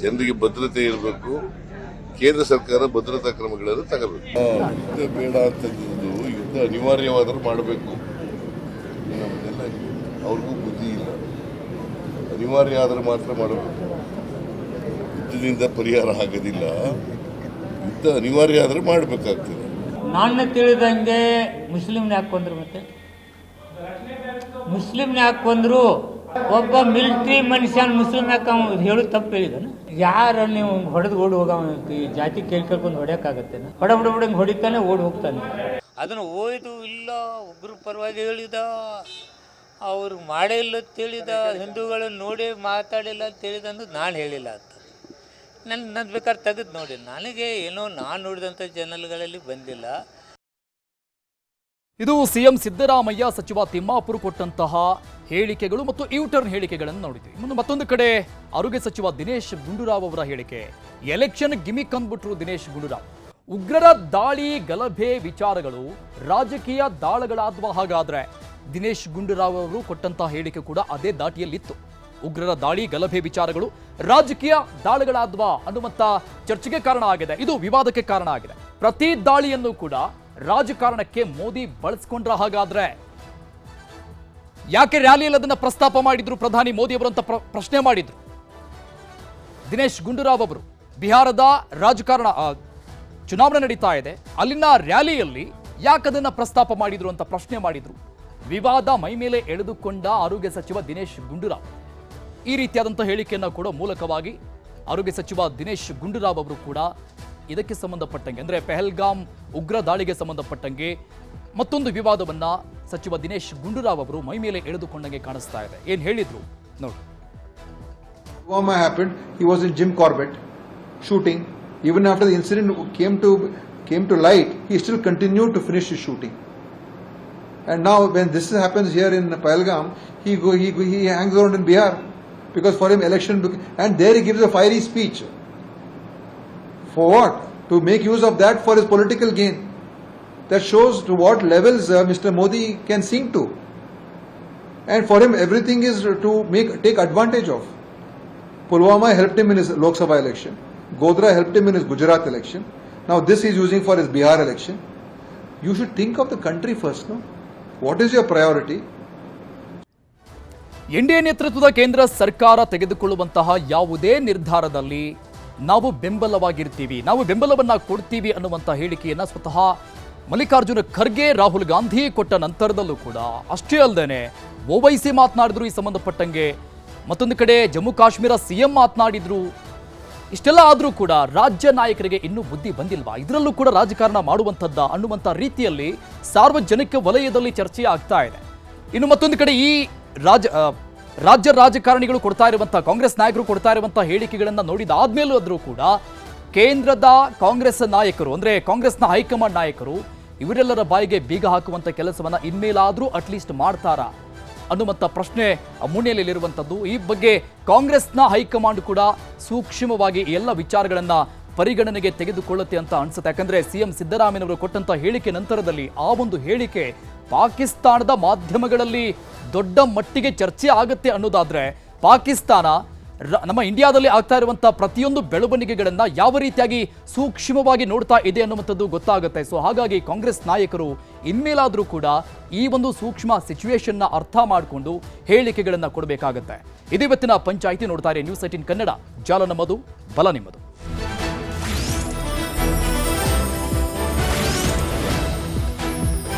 ಜನರಿಗೆ ಭದ್ರತೆ ಇರಬೇಕು ಕೇಂದ್ರ ಸರ್ಕಾರ ಭದ್ರತಾ ಕ್ರಮಗಳನ್ನು ತಗೋಬೇಕು. ಯುದ್ಧ ಬೇಡ ಅಂತಂದಿದ್ದು ಯುದ್ಧ ಅನಿವಾರ್ಯವಾದರೂ ಮಾಡಬೇಕು. ಅವ್ರಿಗೂ ಬುದ್ಧಿ ಇಲ್ಲ. ಅನಿವಾರ್ಯ ಆದರೆ ಮಾತ್ರ ಮಾಡಬೇಕು. ಯುದ್ಧದಿಂದ ಪರಿಹಾರ ಆಗೋದಿಲ್ಲ. ಯುದ್ಧ ಅನಿವಾರ್ಯ ಆದರೆ ಮಾಡಬೇಕಾಗ್ತದೆ. ನಾನು ತಿಳಿದಂಗೆ ಮುಸ್ಲಿಮ್ನ ಯಾಕೆ ಕೊಂದ್ರು ಮತ್ತೆ? ಮುಸ್ಲಿಮ್ನ ಯಾಕೆ ಕೊಂದ್ರು ಒಬ್ಬ ಮಿಲಿಟ್ರಿ ಮನುಷ್ಯನ ಮುಸ್ಲಿಮ್ ಯಾಕೆ ಅವ್ನು ಹೇಳೋದು ತಪ್ಪು ಹೇಳಿದನು? ಯಾರ ನೀವು ಹೊಡೆದು ಓಡಿ ಹೋಗ ಜಾತಿ ಕೇಳಿ ಕೇಳ್ಕೊಂಡು ಹೊಡ್ಯಕ್ಕಾಗತ್ತೆ ಹೊಡ ಬಿಡ ಬಿಡಂಗೆ ಹೊಡಿತಾನೆ ಓಡಿ ಹೋಗ್ತಾನೆ. ಅದನ್ನು ಓಯ್ದು ಇಲ್ಲ ಉಗ್ರ ಪರವಾಗಿ ಹೇಳಿದ ಅವ್ರು ಮಾಡೇ ಇಲ್ಲ ಅಂತ ಹೇಳಿದ ಹಿಂದೂಗಳನ್ನು ನೋಡಿ ಮಾತಾಡಿಲ್ಲ ಅಂತ ಹೇಳಿದ ನಾನು ಹೇಳಿಲ್ಲ ಅಂತ. ನನ್ನ ನನ್ನ ಬೇಕಾದ್ರೆ ತೆಗೆದು ನೋಡಿ. ನನಗೆ ಏನೋ ನಾನು ನೋಡಿದಂಥ ಚಾನಲ್ಗಳಲ್ಲಿ ಬಂದಿಲ್ಲ. ಇದು ಸಿಎಂ ಸಿದ್ದರಾಮಯ್ಯ ಸಚಿವ ತಿಮ್ಮಾಪುರ ಕೊಟ್ಟಂತಹ ಹೇಳಿಕೆಗಳು ಮತ್ತು ಯೂಟರ್ನ್ ಹೇಳಿಕೆಗಳನ್ನು ನೋಡಿದ್ವಿ. ಇನ್ನು ಮತ್ತೊಂದು ಕಡೆ ಆರೋಗ್ಯ ಸಚಿವ ದಿನೇಶ್ ಗುಂಡೂರಾವ್ ಅವರ ಹೇಳಿಕೆ. ಎಲೆಕ್ಷನ್ ಗಿಮಿಕ್ ಅಂದ್ಬಿಟ್ರು ದಿನೇಶ್ ಗುಂಡೂರಾವ್. ಉಗ್ರರ ದಾಳಿ, ಗಲಭೆ ವಿಚಾರಗಳು ರಾಜಕೀಯ ದಾಳಗಳಾದ್ವಾ ಹಾಗಾದ್ರೆ ದಿನೇಶ್ ಗುಂಡೂರಾವ್ ಅವರು ಕೊಟ್ಟಂತಹ ಹೇಳಿಕೆ ಕೂಡ ಅದೇ ದಾಟಿಯಲ್ಲಿತ್ತು. ಉಗ್ರರ ದಾಳಿ, ಗಲಭೆ ವಿಚಾರಗಳು ರಾಜಕೀಯ ದಾಳಿಗಳಾದ್ವಾ ಅನ್ನುವಂತ ಚರ್ಚೆಗೆ ಕಾರಣ ಆಗಿದೆ. ಇದು ವಿವಾದಕ್ಕೆ ಕಾರಣ ಆಗಿದೆ. ಪ್ರತಿ ದಾಳಿಯನ್ನು ಕೂಡ ರಾಜಕಾರಣಕ್ಕೆ ಮೋದಿ ಬಳಸ್ಕೊಂಡ್ರ ಹಾಗಾದ್ರೆ ಯಾಕೆ ರ್ಯಾಲಿಯಲ್ಲಿ ಅದನ್ನ ಪ್ರಸ್ತಾಪ ಮಾಡಿದ್ರು? ಪ್ರಧಾನಿ ಮೋದಿ ಅವರು ಅಂತ ಪ್ರ- ಪ್ರಶ್ನೆ ಮಾಡಿದ್ರು. ದಿನೇಶ್ ಗುಂಡೂರಾವ್ ಅವರು, ಬಿಹಾರದ ರಾಜಕಾರಣ ಚುನಾವಣೆ ನಡೀತಾ ಇದೆ. ಅಲ್ಲಿನ ರ್ಯಾಲಿಯಲ್ಲಿ ಯಾಕೆ ಅದನ್ನ ಪ್ರಸ್ತಾಪ ಮಾಡಿದ್ರು ಅಂತ ಪ್ರಶ್ನೆ ಮಾಡಿದ್ರು. ವಿವಾದ ಮೈಮೇಲೆ ಎಳೆದುಕೊಂಡ ಆರೋಗ್ಯ ಸಚಿವ ದಿನೇಶ್ ಗುಂಡೂರಾವ್. ಈ ರೀತಿಯಾದಂಥ ಹೇಳಿಕೆಯನ್ನು ಕೊಡೋ ಮೂಲಕವಾಗಿ ಆರೋಗ್ಯ ಸಚಿವ ದಿನೇಶ್ ಗುಂಡೂರಾವ್ ಅವರು ಕೂಡ ಇದಕ್ಕೆ ಸಂಬಂಧಪಟ್ಟಂಗೆ ಅಂದರೆ ಪೆಹಲ್ಗಾಮ್ ಉಗ್ರ ದಾಳಿಗೆ ಸಂಬಂಧಪಟ್ಟಂಗೆ ಮತ್ತೊಂದು ವಿವಾದವನ್ನ ಸಚಿವ ದಿನೇಶ್ ಗುಂಡೂರಾವ್ ಅವರು ಮೈಮೇಲೆ ಎಳೆದುಕೊಂಡಂಗೆ ಕಾಣಿಸ್ತಾ ಇದೆ ಏನು ಹೇಳಿದ್ರು ನೋಡಿ Pulwama happened, he was in Jim Corbett shooting. Even after the incident came to came to light, he still continued to finish his shooting. And now, when this happens here in Pahalgam, he go, he go, he hangs around in Bihar because for him election and there he gives a fiery speech. For what? To make use of that for his political gain. That shows to what levels uh, Mr. Modi can sink to. And for him, everything is to make take advantage of. Pulwama helped him in his Lok Sabha election. Godra helped him in his Gujarat election. Now this he's using for his Bihar election. You should think of the country first, no? What is your priority? NDA ನೇತೃತ್ವದ ಕೇಂದ್ರ ಸರ್ಕಾರ ತೆಗೆದುಕೊಳ್ಳುವಂತಹ ಯಾವುದೇ ನಿರ್ಧಾರದಲ್ಲಿ ನಾವು ಬೆಂಬಲವಾಗಿರ್ತೀವಿ, ನಾವು ಬೆಂಬಲವನ್ನ ಕೊಡ್ತೀವಿ ಅನ್ನುವಂಥ ಹೇಳಿಕೆಯನ್ನ ಸ್ವತಃ ಮಲ್ಲಿಕಾರ್ಜುನ ಖರ್ಗೆ, ರಾಹುಲ್ ಗಾಂಧಿ ಕೊಟ್ಟ ನಂತರದಲ್ಲೂ ಕೂಡ. ಅಷ್ಟೇ ಅಲ್ಲದೆ ಓವೈಸಿ ಮಾತನಾಡಿದ್ರು ಈ ಸಂಬಂಧಪಟ್ಟಂಗೆ, ಮತ್ತೊಂದು ಕಡೆ ಜಮ್ಮು ಕಾಶ್ಮೀರ ಸಿಎಂ ಮಾತನಾಡಿದ್ರು. ಇಷ್ಟೆಲ್ಲ ಆದರೂ ಕೂಡ ರಾಜ್ಯ ನಾಯಕರಿಗೆ ಇನ್ನೂ ಬುದ್ಧಿ ಬಂದಿಲ್ವಾ? ಇದರಲ್ಲೂ ಕೂಡ ರಾಜಕಾರಣ ಮಾಡುವಂಥದ್ದ ಅನ್ನುವಂಥ ರೀತಿಯಲ್ಲಿ ಸಾರ್ವಜನಿಕ ವಲಯದಲ್ಲಿ ಚರ್ಚೆ ಆಗ್ತಾ ಇದೆ. ಇನ್ನು ಮತ್ತೊಂದು ಕಡೆ ಈ ರಾಜ ರಾಜ್ಯ ರಾಜಕಾರಣಿಗಳು ಕೊಡ್ತಾ ಇರುವಂತಹ ಕಾಂಗ್ರೆಸ್ ನಾಯಕರು ಕೊಡ್ತಾ ಇರುವಂತಹ ಹೇಳಿಕೆಗಳನ್ನ ನೋಡಿದಾದ್ಮೇಲೂ ಆದರೂ ಕೂಡ ಕೇಂದ್ರದ ಕಾಂಗ್ರೆಸ್ ನಾಯಕರು, ಅಂದ್ರೆ ಕಾಂಗ್ರೆಸ್ನ ಹೈಕಮಾಂಡ್ ನಾಯಕರು, ಇವರೆಲ್ಲರ ಬಾಯಿಗೆ ಬೀಗ ಹಾಕುವಂತ ಕೆಲಸವನ್ನ ಇನ್ಮೇಲಾದ್ರೂ ಅಟ್ಲೀಸ್ಟ್ ಮಾಡ್ತಾರಾ ಅನ್ನುವಂಥ ಪ್ರಶ್ನೆ ಮುನ್ನೆಲೆಯಲ್ಲಿರುವಂಥದ್ದು ಈ ಬಗ್ಗೆ ಕಾಂಗ್ರೆಸ್ನ ಹೈಕಮಾಂಡ್ ಕೂಡ ಸೂಕ್ಷ್ಮವಾಗಿ ಎಲ್ಲ ವಿಚಾರಗಳನ್ನ ಪರಿಗಣನೆಗೆ ತೆಗೆದುಕೊಳ್ಳುತ್ತೆ ಅಂತ ಅನ್ಸುತ್ತೆ. ಯಾಕಂದ್ರೆ ಸಿಎಂ ಸಿದ್ದರಾಮಯ್ಯನವರು ಕೊಟ್ಟಂತ ಹೇಳಿಕೆ ನಂತರದಲ್ಲಿ ಆ ಒಂದು ಹೇಳಿಕೆ ಪಾಕಿಸ್ತಾನದ ಮಾಧ್ಯಮಗಳಲ್ಲಿ ದೊಡ್ಡ ಮಟ್ಟಿಗೆ ಚರ್ಚೆ ಆಗುತ್ತೆ ಅನ್ನೋದಾದ್ರೆ ಪಾಕಿಸ್ತಾನ ನಮ್ಮ ಇಂಡಿಯಾದಲ್ಲಿ ಆಗ್ತಾ ಇರುವಂತಹ ಪ್ರತಿಯೊಂದು ಬೆಳವಣಿಗೆಗಳನ್ನ ಯಾವ ರೀತಿಯಾಗಿ ಸೂಕ್ಷ್ಮವಾಗಿ ನೋಡ್ತಾ ಇದೆ ಅನ್ನುವಂಥದ್ದು ಗೊತ್ತಾಗುತ್ತೆ. ಸೊ ಹಾಗಾಗಿ ಕಾಂಗ್ರೆಸ್ ನಾಯಕರು ಇನ್ಮೇಲಾದರೂ ಕೂಡ ಈ ಒಂದು ಸೂಕ್ಷ್ಮ ಸಿಚುವೇಶನ್ನ ಅರ್ಥ ಮಾಡಿಕೊಂಡು ಹೇಳಿಕೆಗಳನ್ನ ಕೊಡಬೇಕಾಗತ್ತೆ. ಇದು ಇವತ್ತಿನ ಪಂಚಾಯಿತಿ ನೋಡ್ತಾರೆ ನ್ಯೂಸ್ ಏಟಿನ್ ಕನ್ನಡ. ಜಾಲ ನಮ್ಮದು ಬಲ ನಿಮ್ಮದು.